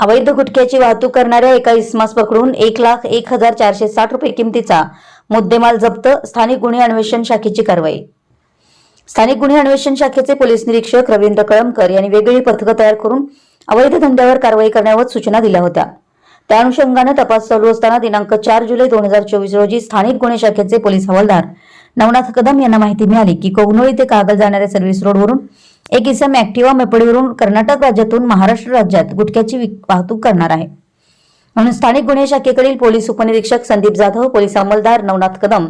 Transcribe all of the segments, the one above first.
अवैध गुटख्याची वाहतूक करणाऱ्या एका इसमास पकडून एक लाख एक हजार चारशे साठ रुपये किमतीचा मुद्देमाल जप्त स्थानिक गुन्हे अन्वेषण शाखेची कारवाई. स्थानिक गुन्हे अन्वेषण शाखेचे पोलीस निरीक्षक रवींद्र कळमकर यांनी वेगळी पथकं तयार करून अवैध धंद्यावर कारवाई करण्यावर सूचना दिल्या होत्या. त्या अनुषंगानं तपास चालू असताना दिनांक चार जुलै दोन हजार चोवीस रोजी स्थानिक गुन्हे शाखेचे पोलीस हवालदार नवनाथ कदम यांना माहिती मिळाली की कोगनोळी ते कागल जाणाऱ्या सर्व्हिस रोडवरून एक इसम ऍक्टिव्हा मेपडीवरून कर्नाटक राज्यातून महाराष्ट्र राज्यात गुटख्याची वाहतूक करणार आहे. म्हणून स्थानिक गुन्हे शाखेकडील पोलीस उपनिरीक्षक संदीप जाधव पोलीस अंमलदार नवनाथ कदम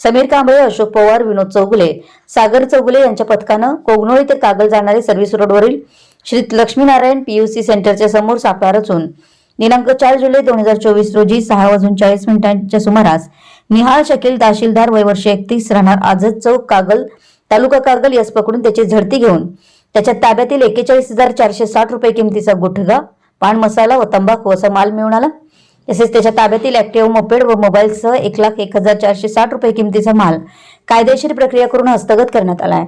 समीर कांबळे अशोक पवार विनोद चौगुले सागर चौगुले यांच्या पथकानं कोगनोळी ते कागल जाणारे सर्व्हिस रोडवरील श्री लक्ष्मीनारायण पीयूसी सेंटरच्या समोर सापळा रचून दिनांक चार जुलै दोन हजार चोवीस रोजी सहा वाजून चाळीस मिनिटांच्या सुमारास निहाळ शकील तहसीलदार वय वर्ष एकतीस राहणार आझद चौक कागल तालुका कागल यास पकडून त्याची झडती घेऊन त्याच्या ताब्यातील एकेचाळीस हजार चारशे साठ रुपये किमतीचा गुटखा पान मसाला व तंबाखू असा माल मिळून आला. तसेच त्याच्या ताब्यातील ऍक्टिव्ह मोपेड व मोबाईलसह एक लाख एक हजार चारशे साठ रुपये किमतीचा माल कायदेशीर प्रक्रिया करून हस्तगत करण्यात आला आहे.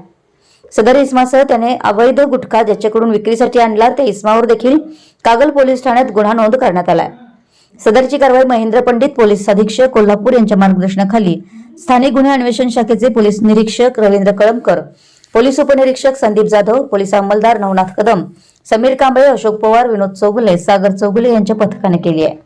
सदर इस्मासह त्याने अवैध गुटखा ज्याच्याकडून विक्रीसाठी आणला त्या इस्मावर देखील कागल पोलीस ठाण्यात गुन्हा नोंद करण्यात आलाय. सदरची कारवाई महेंद्र पंडित पोलीस अधीक्षक कोल्हापूर यांच्या मार्गदर्शनाखाली स्थानिक गुन्हे अन्वेषण शाखेचे पोलीस निरीक्षक रवींद्र कळमकर पोलीस उपनिरीक्षक संदीप जाधव पोलीस अंमलदार नवनाथ कदम समीर कांबळे अशोक पवार विनोद चौगुले सागर चौगुले यांच्या पथकाने केली आहे.